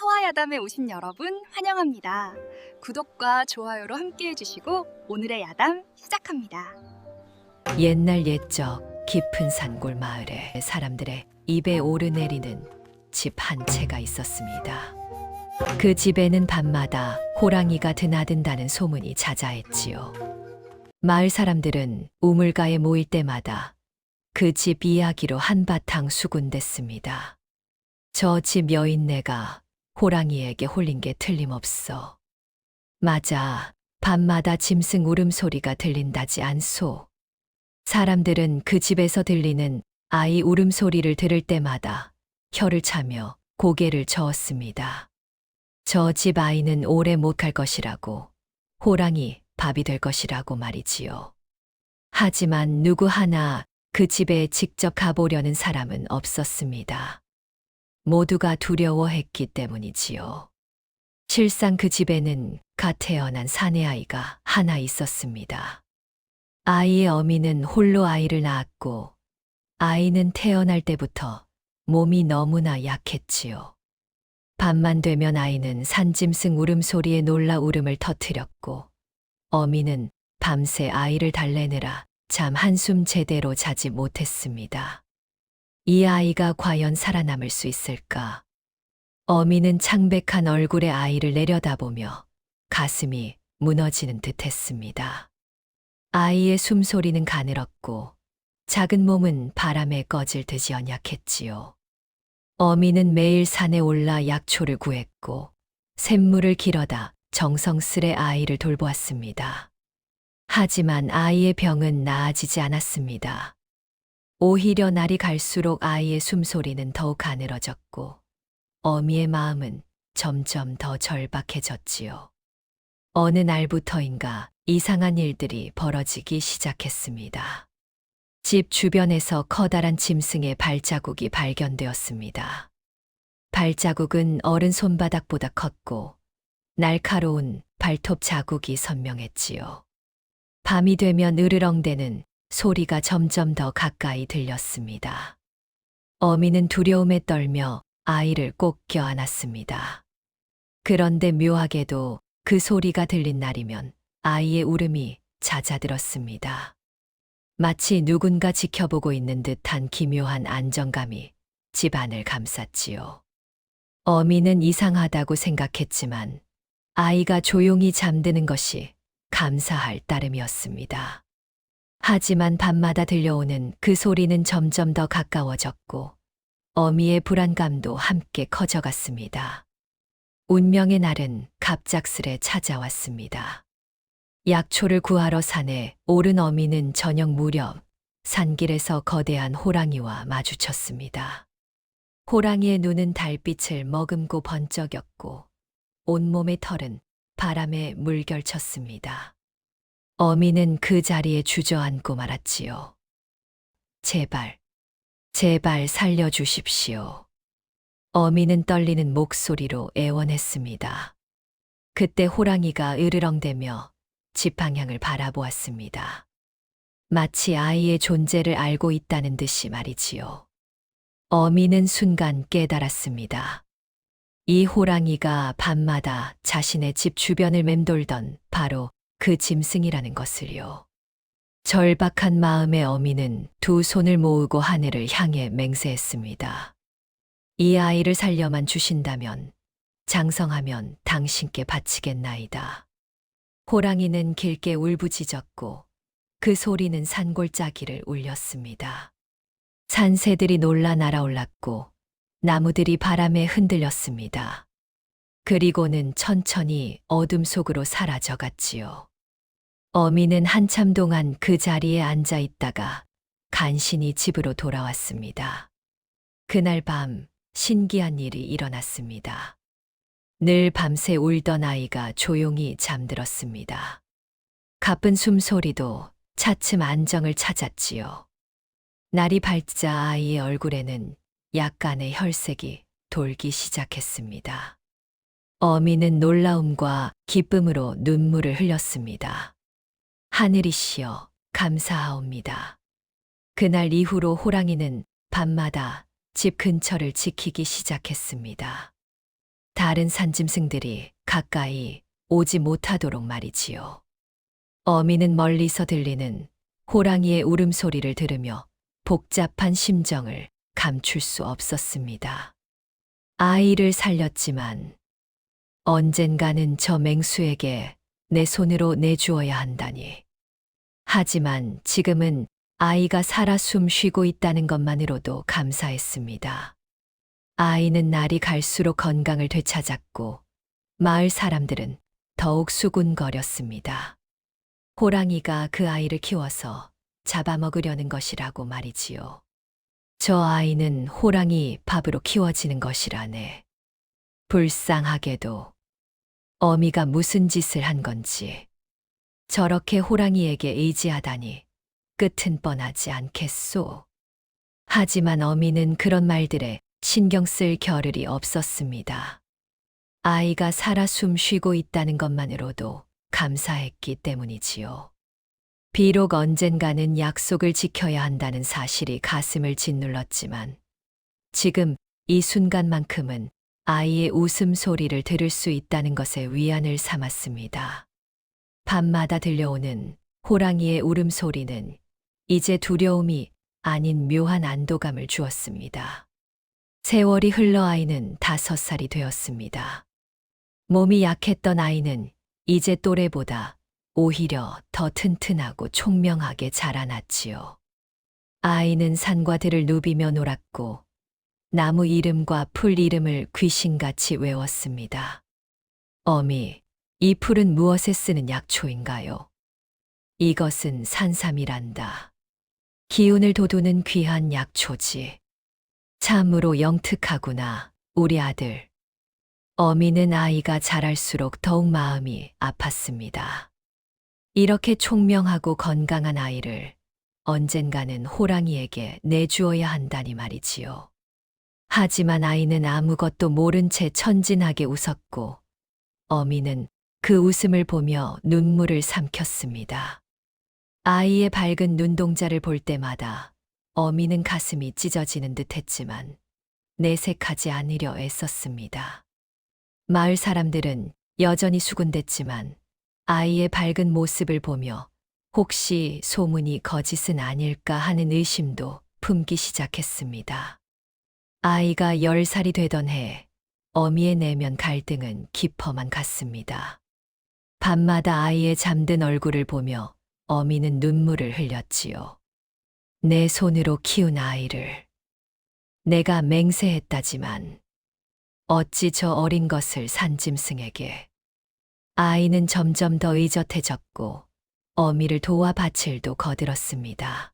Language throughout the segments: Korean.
서화야담에 오신 여러분 환영합니다. 구독과 좋아요로 함께 해 주시고 오늘의 야담 시작합니다. 옛날 옛적 깊은 산골 마을에 사람들의 입에 오르내리는 집 한 채가 있었습니다. 그 집에는 밤마다 호랑이가 드나든다는 소문이 자자했지요. 마을 사람들은 우물가에 모일 때마다 그 집 이야기로 한바탕 수군댔습니다. 저 집 여인네가 호랑이에게 홀린 게 틀림없어. 맞아. 밤마다 짐승 울음소리가 들린다지 않소. 사람들은 그 집에서 들리는 아이 울음소리를 들을 때마다 혀를 차며 고개를 저었습니다. 저 집 아이는 오래 못 갈 것이라고, 호랑이 밥이 될 것이라고 말이지요. 하지만 누구 하나 그 집에 직접 가보려는 사람은 없었습니다. 모두가 두려워했기 때문이지요. 실상 그 집에는 갓 태어난 사내아이가 하나 있었습니다. 아이의 어미는 홀로 아이를 낳았고, 아이는 태어날 때부터 몸이 너무나 약했지요. 밤만 되면 아이는 산짐승 울음소리에 놀라 울음을 터뜨렸고, 어미는 밤새 아이를 달래느라 잠 한숨 제대로 자지 못했습니다. 이 아이가 과연 살아남을 수 있을까? 어미는 창백한 얼굴의 아이를 내려다보며 가슴이 무너지는 듯 했습니다. 아이의 숨소리는 가늘었고 작은 몸은 바람에 꺼질 듯이 연약했지요. 어미는 매일 산에 올라 약초를 구했고 샘물을 길어다 정성스레 아이를 돌보았습니다. 하지만 아이의 병은 나아지지 않았습니다. 오히려 날이 갈수록 아이의 숨소리는 더욱 가늘어졌고 어미의 마음은 점점 더 절박해졌지요. 어느 날부터인가 이상한 일들이 벌어지기 시작했습니다. 집 주변에서 커다란 짐승의 발자국이 발견되었습니다. 발자국은 어른 손바닥보다 컸고 날카로운 발톱 자국이 선명했지요. 밤이 되면 으르렁대는 소리가 점점 더 가까이 들렸습니다. 어미는 두려움에 떨며 아이를 꼭 껴안았습니다. 그런데 묘하게도 그 소리가 들린 날이면 아이의 울음이 잦아들었습니다. 마치 누군가 지켜보고 있는 듯한 기묘한 안정감이 집안을 감쌌지요. 어미는 이상하다고 생각했지만 아이가 조용히 잠드는 것이 감사할 따름이었습니다. 하지만 밤마다 들려오는 그 소리는 점점 더 가까워졌고 어미의 불안감도 함께 커져갔습니다. 운명의 날은 갑작스레 찾아왔습니다. 약초를 구하러 산에 오른 어미는 저녁 무렵 산길에서 거대한 호랑이와 마주쳤습니다. 호랑이의 눈은 달빛을 머금고 번쩍였고 온몸의 털은 바람에 물결쳤습니다. 어미는 그 자리에 주저앉고 말았지요. 제발, 제발 살려주십시오. 어미는 떨리는 목소리로 애원했습니다. 그때 호랑이가 으르렁대며 집 방향을 바라보았습니다. 마치 아이의 존재를 알고 있다는 듯이 말이지요. 어미는 순간 깨달았습니다. 이 호랑이가 밤마다 자신의 집 주변을 맴돌던 바로 그 짐승이라는 것을요. 절박한 마음의 어미는 두 손을 모으고 하늘을 향해 맹세했습니다. 이 아이를 살려만 주신다면 장성하면 당신께 바치겠나이다. 호랑이는 길게 울부짖었고 그 소리는 산골짜기를 울렸습니다. 산새들이 놀라 날아올랐고 나무들이 바람에 흔들렸습니다. 그리고는 천천히 어둠 속으로 사라져 갔지요. 어미는 한참 동안 그 자리에 앉아 있다가 간신히 집으로 돌아왔습니다. 그날 밤 신기한 일이 일어났습니다. 늘 밤새 울던 아이가 조용히 잠들었습니다. 가쁜 숨소리도 차츰 안정을 찾았지요. 날이 밝자 아이의 얼굴에는 약간의 혈색이 돌기 시작했습니다. 어미는 놀라움과 기쁨으로 눈물을 흘렸습니다. 하늘이시여 감사하옵니다. 그날 이후로 호랑이는 밤마다 집 근처를 지키기 시작했습니다. 다른 산짐승들이 가까이 오지 못하도록 말이지요. 어미는 멀리서 들리는 호랑이의 울음소리를 들으며 복잡한 심정을 감출 수 없었습니다. 아이를 살렸지만 언젠가는 저 맹수에게 내 손으로 내주어야 한다니. 하지만 지금은 아이가 살아 숨 쉬고 있다는 것만으로도 감사했습니다. 아이는 날이 갈수록 건강을 되찾았고 마을 사람들은 더욱 수군거렸습니다. 호랑이가 그 아이를 키워서 잡아먹으려는 것이라고 말이지요. 저 아이는 호랑이 밥으로 키워지는 것이라네. 불쌍하게도 어미가 무슨 짓을 한 건지 저렇게 호랑이에게 의지하다니 끝은 뻔하지 않겠소. 하지만 어미는 그런 말들에 신경 쓸 겨를이 없었습니다. 아이가 살아 숨 쉬고 있다는 것만으로도 감사했기 때문이지요. 비록 언젠가는 약속을 지켜야 한다는 사실이 가슴을 짓눌렀지만 지금 이 순간만큼은 아이의 웃음소리를 들을 수 있다는 것에 위안을 삼았습니다. 밤마다 들려오는 호랑이의 울음소리는 이제 두려움이 아닌 묘한 안도감을 주었습니다. 세월이 흘러 아이는 다섯 살이 되었습니다. 몸이 약했던 아이는 이제 또래보다 오히려 더 튼튼하고 총명하게 자라났지요. 아이는 산과 들을 누비며 놀았고 나무 이름과 풀 이름을 귀신같이 외웠습니다. 어미, 이 풀은 무엇에 쓰는 약초인가요? 이것은 산삼이란다. 기운을 돋우는 귀한 약초지. 참으로 영특하구나, 우리 아들. 어미는 아이가 자랄수록 더욱 마음이 아팠습니다. 이렇게 총명하고 건강한 아이를 언젠가는 호랑이에게 내주어야 한다니 말이지요. 하지만 아이는 아무것도 모른 채 천진하게 웃었고, 어미는 그 웃음을 보며 눈물을 삼켰습니다. 아이의 밝은 눈동자를 볼 때마다 어미는 가슴이 찢어지는 듯 했지만 내색하지 않으려 애썼습니다. 마을 사람들은 여전히 수군댔지만 아이의 밝은 모습을 보며 혹시 소문이 거짓은 아닐까 하는 의심도 품기 시작했습니다. 아이가 열 살이 되던 해 어미의 내면 갈등은 깊어만 갔습니다. 밤마다 아이의 잠든 얼굴을 보며 어미는 눈물을 흘렸지요. 내 손으로 키운 아이를. 내가 맹세했다지만 어찌 저 어린 것을 산짐승에게. 아이는 점점 더 의젓해졌고 어미를 도와 밭을도 거들었습니다.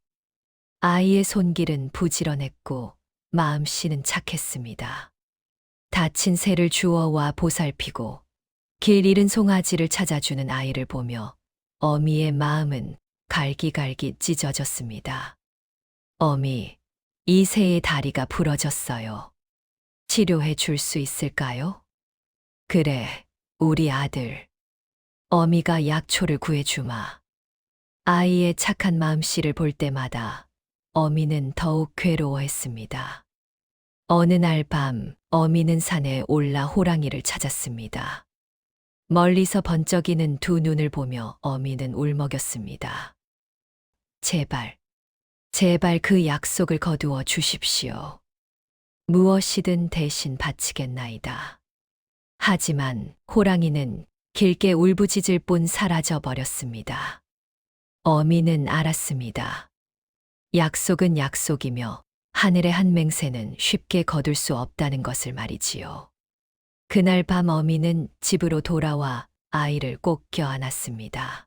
아이의 손길은 부지런했고 마음씨는 착했습니다. 다친 새를 주워와 보살피고 길 잃은 송아지를 찾아주는 아이를 보며 어미의 마음은 갈기갈기 찢어졌습니다. 어미, 이 새의 다리가 부러졌어요. 치료해 줄 수 있을까요? 그래, 우리 아들. 어미가 약초를 구해주마. 아이의 착한 마음씨를 볼 때마다 어미는 더욱 괴로워했습니다. 어느 날 밤 어미는 산에 올라 호랑이를 찾았습니다. 멀리서 번쩍이는 두 눈을 보며 어미는 울먹였습니다. 제발, 제발 그 약속을 거두어 주십시오. 무엇이든 대신 바치겠나이다. 하지만 호랑이는 길게 울부짖을 뿐 사라져 버렸습니다. 어미는 알았습니다. 약속은 약속이며 하늘의 한 맹세는 쉽게 거둘 수 없다는 것을 말이지요. 그날 밤 어미는 집으로 돌아와 아이를 꼭 껴안았습니다.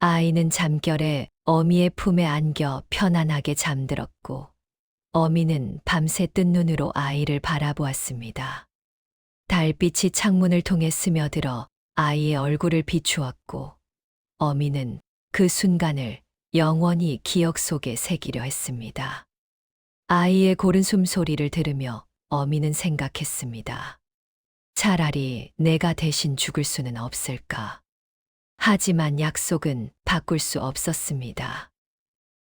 아이는 잠결에 어미의 품에 안겨 편안하게 잠들었고, 어미는 밤새 뜬 눈으로 아이를 바라보았습니다. 달빛이 창문을 통해 스며들어 아이의 얼굴을 비추었고, 어미는 그 순간을 영원히 기억 속에 새기려 했습니다. 아이의 고른 숨소리를 들으며 어미는 생각했습니다. 차라리 내가 대신 죽을 수는 없을까. 하지만 약속은 바꿀 수 없었습니다.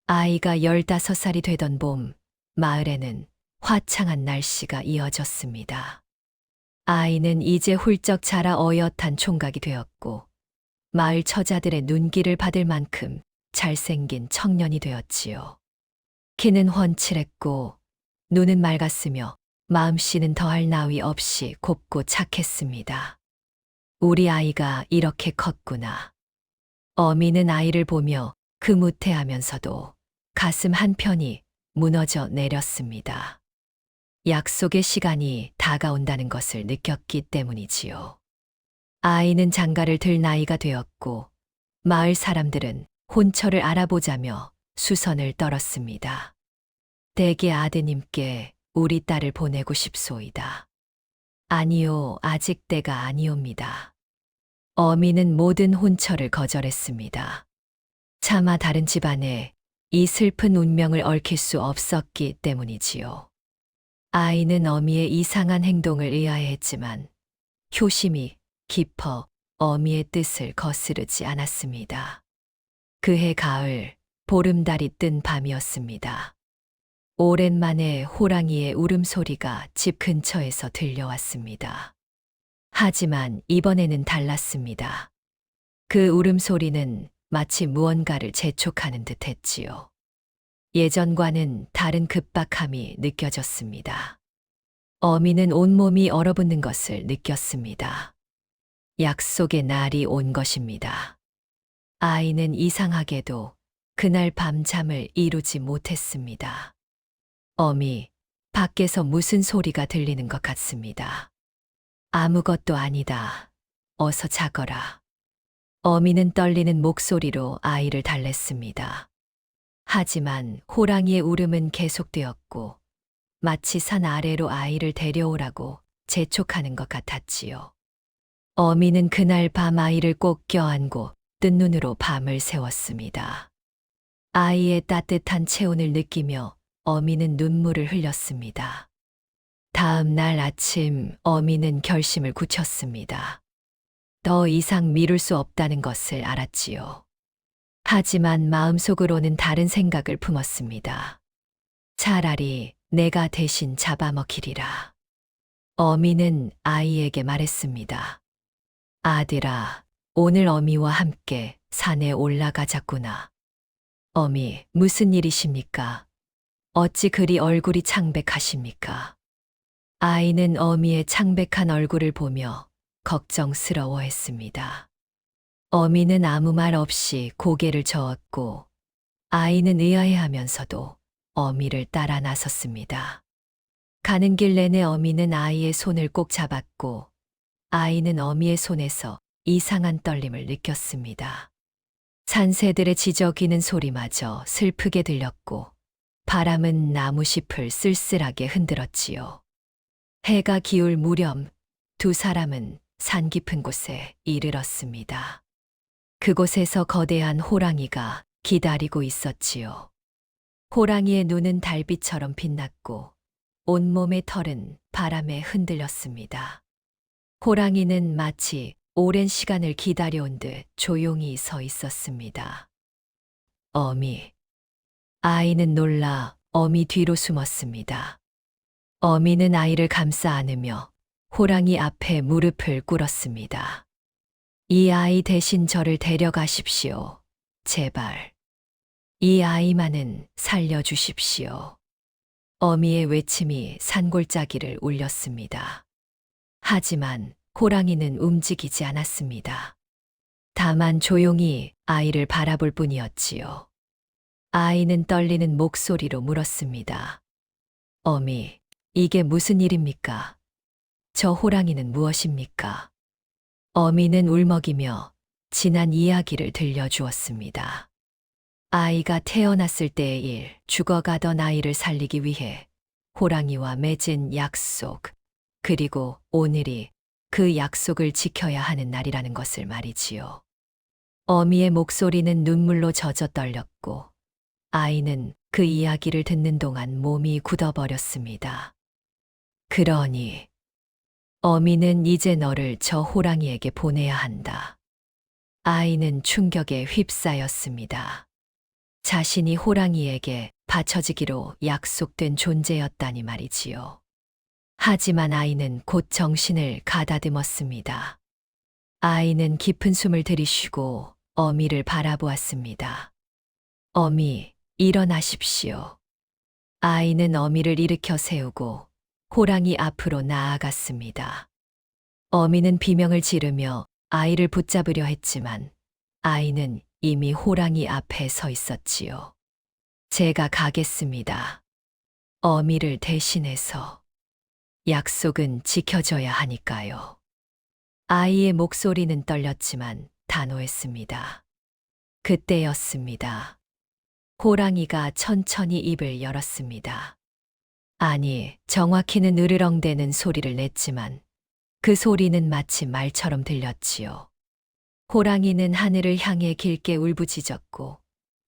아이가 열다섯 살이 되던 봄, 마을에는 화창한 날씨가 이어졌습니다. 아이는 이제 훌쩍 자라 어엿한 총각이 되었고, 마을 처자들의 눈길을 받을 만큼 잘생긴 청년이 되었지요. 키는 훤칠했고, 눈은 맑았으며, 마음씨는 더할 나위 없이 곱고 착했습니다. 우리 아이가 이렇게 컸구나. 어미는 아이를 보며 그무태하면서도 가슴 한편이 무너져 내렸습니다. 약속의 시간이 다가온다는 것을 느꼈기 때문이지요. 아이는 장가를 들 나이가 되었고, 마을 사람들은 혼처를 알아보자며 수선을 떨었습니다. 대개 아드님께 우리 딸을 보내고 싶소이다. 아니요, 아직 때가 아니옵니다. 어미는 모든 혼처를 거절했습니다. 차마 다른 집안에 이 슬픈 운명을 얽힐 수 없었기 때문이지요. 아이는 어미의 이상한 행동을 의아해했지만 효심이 깊어 어미의 뜻을 거스르지 않았습니다. 그해 가을 보름달이 뜬 밤이었습니다. 오랜만에 호랑이의 울음소리가 집 근처에서 들려왔습니다. 하지만 이번에는 달랐습니다. 그 울음소리는 마치 무언가를 재촉하는 듯 했지요. 예전과는 다른 급박함이 느껴졌습니다. 어미는 온몸이 얼어붙는 것을 느꼈습니다. 약속의 날이 온 것입니다. 아이는 이상하게도 그날 밤 잠을 이루지 못했습니다. 어미, 밖에서 무슨 소리가 들리는 것 같습니다. 아무것도 아니다. 어서 자거라. 어미는 떨리는 목소리로 아이를 달랬습니다. 하지만 호랑이의 울음은 계속되었고, 마치 산 아래로 아이를 데려오라고 재촉하는 것 같았지요. 어미는 그날 밤 아이를 꼭 껴안고 뜬 눈으로 밤을 새웠습니다. 아이의 따뜻한 체온을 느끼며 어미는 눈물을 흘렸습니다. 다음 날 아침 어미는 결심을 굳혔습니다. 더 이상 미룰 수 없다는 것을 알았지요. 하지만 마음속으로는 다른 생각을 품었습니다. 차라리 내가 대신 잡아먹히리라. 어미는 아이에게 말했습니다. 아들아, 오늘 어미와 함께 산에 올라가자꾸나. 어미, 무슨 일이십니까? 어찌 그리 얼굴이 창백하십니까? 아이는 어미의 창백한 얼굴을 보며 걱정스러워했습니다. 어미는 아무 말 없이 고개를 저었고, 아이는 의아해하면서도 어미를 따라 나섰습니다. 가는 길 내내 어미는 아이의 손을 꼭 잡았고, 아이는 어미의 손에서 이상한 떨림을 느꼈습니다. 산새들의 지저귀는 소리마저 슬프게 들렸고, 바람은 나무 잎을 쓸쓸하게 흔들었지요. 해가 기울 무렵 두 사람은 산 깊은 곳에 이르렀습니다. 그곳에서 거대한 호랑이가 기다리고 있었지요. 호랑이의 눈은 달빛처럼 빛났고 온몸의 털은 바람에 흔들렸습니다. 호랑이는 마치 오랜 시간을 기다려온 듯 조용히 서 있었습니다. 어미. 아이는 놀라 어미 뒤로 숨었습니다. 어미는 아이를 감싸 안으며 호랑이 앞에 무릎을 꿇었습니다. 이 아이 대신 저를 데려가십시오. 제발. 이 아이만은 살려주십시오. 어미의 외침이 산골짜기를 울렸습니다. 하지만 호랑이는 움직이지 않았습니다. 다만 조용히 아이를 바라볼 뿐이었지요. 아이는 떨리는 목소리로 물었습니다. 어미, 이게 무슨 일입니까? 저 호랑이는 무엇입니까? 어미는 울먹이며 지난 이야기를 들려주었습니다. 아이가 태어났을 때의 일, 죽어가던 아이를 살리기 위해 호랑이와 맺은 약속, 그리고 오늘이 그 약속을 지켜야 하는 날이라는 것을 말이지요. 어미의 목소리는 눈물로 젖어 떨렸고, 아이는 그 이야기를 듣는 동안 몸이 굳어버렸습니다. 그러니, 어미는 이제 너를 저 호랑이에게 보내야 한다. 아이는 충격에 휩싸였습니다. 자신이 호랑이에게 바쳐지기로 약속된 존재였다니 말이지요. 하지만 아이는 곧 정신을 가다듬었습니다. 아이는 깊은 숨을 들이쉬고 어미를 바라보았습니다. 어미, 일어나십시오. 아이는 어미를 일으켜 세우고 호랑이 앞으로 나아갔습니다. 어미는 비명을 지르며 아이를 붙잡으려 했지만 아이는 이미 호랑이 앞에 서 있었지요. 제가 가겠습니다. 어미를 대신해서 약속은 지켜져야 하니까요. 아이의 목소리는 떨렸지만 단호했습니다. 그때였습니다. 호랑이가 천천히 입을 열었습니다. 아니, 정확히는 으르렁대는 소리를 냈지만 그 소리는 마치 말처럼 들렸지요. 호랑이는 하늘을 향해 길게 울부짖었고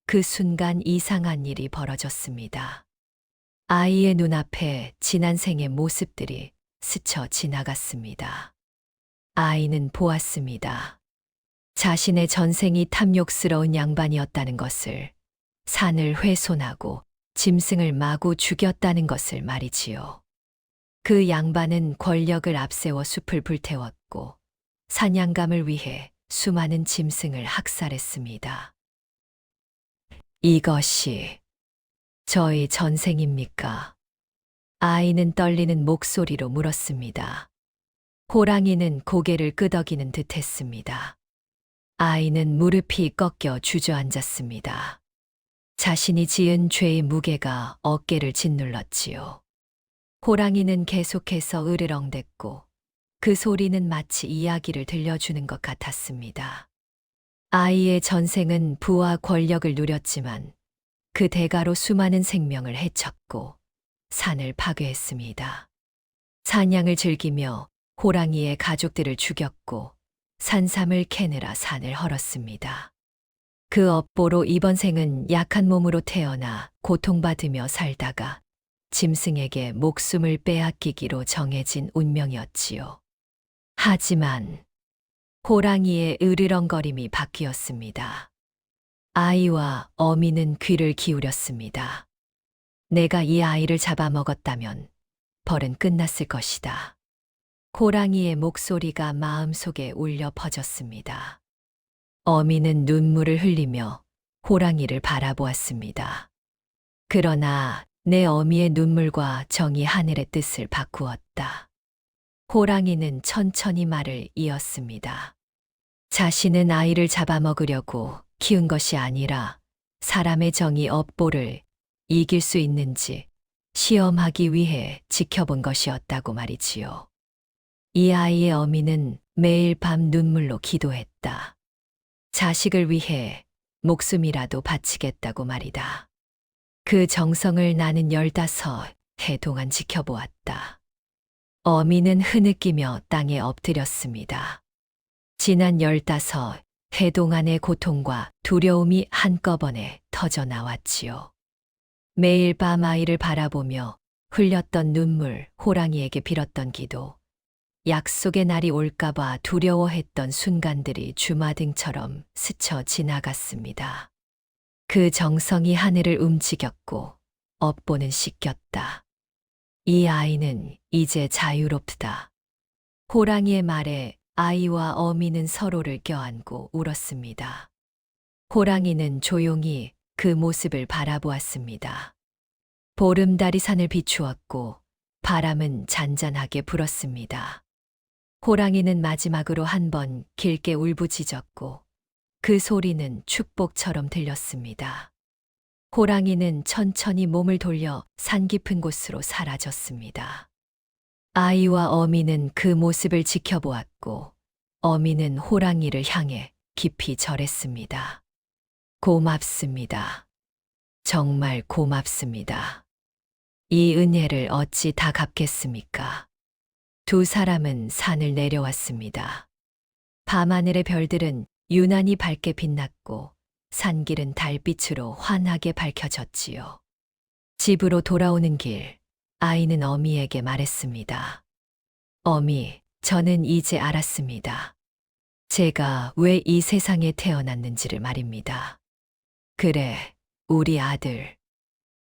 그 순간 이상한 일이 벌어졌습니다. 아이의 눈앞에 지난 생의 모습들이 스쳐 지나갔습니다. 아이는 보았습니다. 자신의 전생이 탐욕스러운 양반이었다는 것을, 산을 훼손하고 짐승을 마구 죽였다는 것을 말이지요. 그 양반은 권력을 앞세워 숲을 불태웠고, 사냥감을 위해 수많은 짐승을 학살했습니다. 이것이 저의 전생입니까? 아이는 떨리는 목소리로 물었습니다. 호랑이는 고개를 끄덕이는 듯 했습니다. 아이는 무릎이 꺾여 주저앉았습니다. 자신이 지은 죄의 무게가 어깨를 짓눌렀지요. 호랑이는 계속해서 으르렁댔고 그 소리는 마치 이야기를 들려주는 것 같았습니다. 아이의 전생은 부와 권력을 누렸지만 그 대가로 수많은 생명을 해쳤고 산을 파괴했습니다. 사냥을 즐기며 호랑이의 가족들을 죽였고 산삼을 캐느라 산을 헐었습니다. 그 업보로 이번 생은 약한 몸으로 태어나 고통받으며 살다가 짐승에게 목숨을 빼앗기기로 정해진 운명이었지요. 하지만 호랑이의 으르렁거림이 바뀌었습니다. 아이와 어미는 귀를 기울였습니다. 내가 이 아이를 잡아먹었다면 벌은 끝났을 것이다. 호랑이의 목소리가 마음속에 울려 퍼졌습니다. 어미는 눈물을 흘리며 호랑이를 바라보았습니다. 그러나 내 어미의 눈물과 정이 하늘의 뜻을 바꾸었다. 호랑이는 천천히 말을 이었습니다. 자신은 아이를 잡아먹으려고 키운 것이 아니라 사람의 정의 업보를 이길 수 있는지 시험하기 위해 지켜본 것이었다고 말이지요. 이 아이의 어미는 매일 밤 눈물로 기도했다. 자식을 위해 목숨이라도 바치겠다고 말이다. 그 정성을 나는 열다섯 해 동안 지켜보았다. 어미는 흐느끼며 땅에 엎드렸습니다. 지난 열다섯 해 동안의 고통과 두려움이 한꺼번에 터져 나왔지요. 매일 밤 아이를 바라보며 흘렸던 눈물, 호랑이에게 빌었던 기도, 약속의 날이 올까봐 두려워했던 순간들이 주마등처럼 스쳐 지나갔습니다. 그 정성이 하늘을 움직였고 업보는 씻겼다. 이 아이는 이제 자유롭다. 호랑이의 말에 아이와 어미는 서로를 껴안고 울었습니다. 호랑이는 조용히 그 모습을 바라보았습니다. 보름달이 산을 비추었고 바람은 잔잔하게 불었습니다. 호랑이는 마지막으로 한 번 길게 울부짖었고 그 소리는 축복처럼 들렸습니다. 호랑이는 천천히 몸을 돌려 산 깊은 곳으로 사라졌습니다. 아이와 어미는 그 모습을 지켜보았고 어미는 호랑이를 향해 깊이 절했습니다. 고맙습니다. 정말 고맙습니다. 이 은혜를 어찌 다 갚겠습니까? 두 사람은 산을 내려왔습니다. 밤하늘의 별들은 유난히 밝게 빛났고 산길은 달빛으로 환하게 밝혀졌지요. 집으로 돌아오는 길, 아이는 어미에게 말했습니다. 어미, 저는 이제 알았습니다. 제가 왜 이 세상에 태어났는지를 말입니다. 그래, 우리 아들.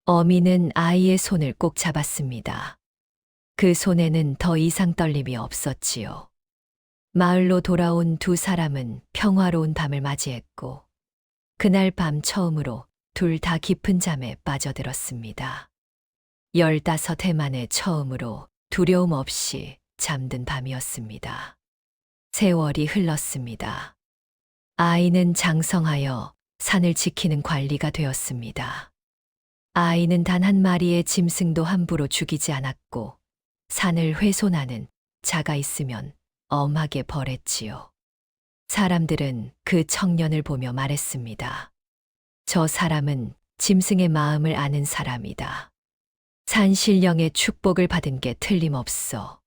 어미는 아이의 손을 꼭 잡았습니다. 그 손에는 더 이상 떨림이 없었지요. 마을로 돌아온 두 사람은 평화로운 밤을 맞이했고, 그날 밤 처음으로 둘 다 깊은 잠에 빠져들었습니다. 열다섯 해 만에 처음으로 두려움 없이 잠든 밤이었습니다. 세월이 흘렀습니다. 아이는 장성하여 산을 지키는 관리가 되었습니다. 아이는 단 한 마리의 짐승도 함부로 죽이지 않았고, 산을 훼손하는 자가 있으면 엄하게 벌했지요. 사람들은 그 청년을 보며 말했습니다. 저 사람은 짐승의 마음을 아는 사람이다. 산신령의 축복을 받은 게 틀림없어.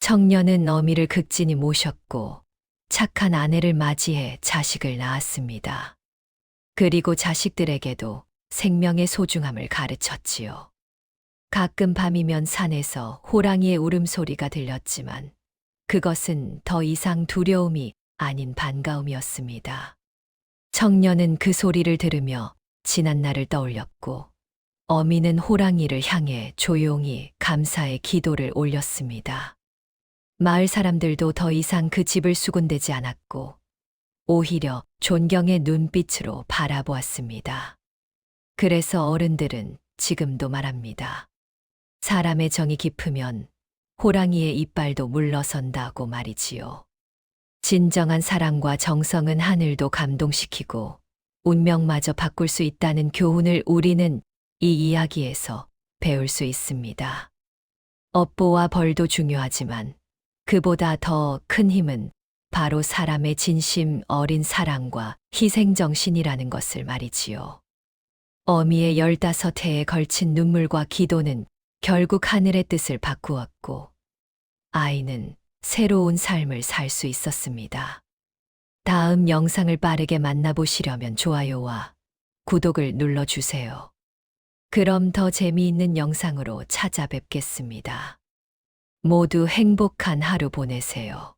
청년은 어미를 극진히 모셨고 착한 아내를 맞이해 자식을 낳았습니다. 그리고 자식들에게도 생명의 소중함을 가르쳤지요. 가끔 밤이면 산에서 호랑이의 울음소리가 들렸지만 그것은 더 이상 두려움이 아닌 반가움이었습니다. 청년은 그 소리를 들으며 지난 날을 떠올렸고 어미는 호랑이를 향해 조용히 감사의 기도를 올렸습니다. 마을 사람들도 더 이상 그 집을 수군대지 않았고 오히려 존경의 눈빛으로 바라보았습니다. 그래서 어른들은 지금도 말합니다. 사람의 정이 깊으면 호랑이의 이빨도 물러선다고 말이지요. 진정한 사랑과 정성은 하늘도 감동시키고 운명마저 바꿀 수 있다는 교훈을 우리는 이 이야기에서 배울 수 있습니다. 업보와 벌도 중요하지만 그보다 더 큰 힘은 바로 사람의 진심 어린 사랑과 희생정신이라는 것을 말이지요. 어미의 열다섯 해에 걸친 눈물과 기도는 결국 하늘의 뜻을 바꾸었고, 아이는 새로운 삶을 살 수 있었습니다. 다음 영상을 빠르게 만나보시려면 좋아요와 구독을 눌러주세요. 그럼 더 재미있는 영상으로 찾아뵙겠습니다. 모두 행복한 하루 보내세요.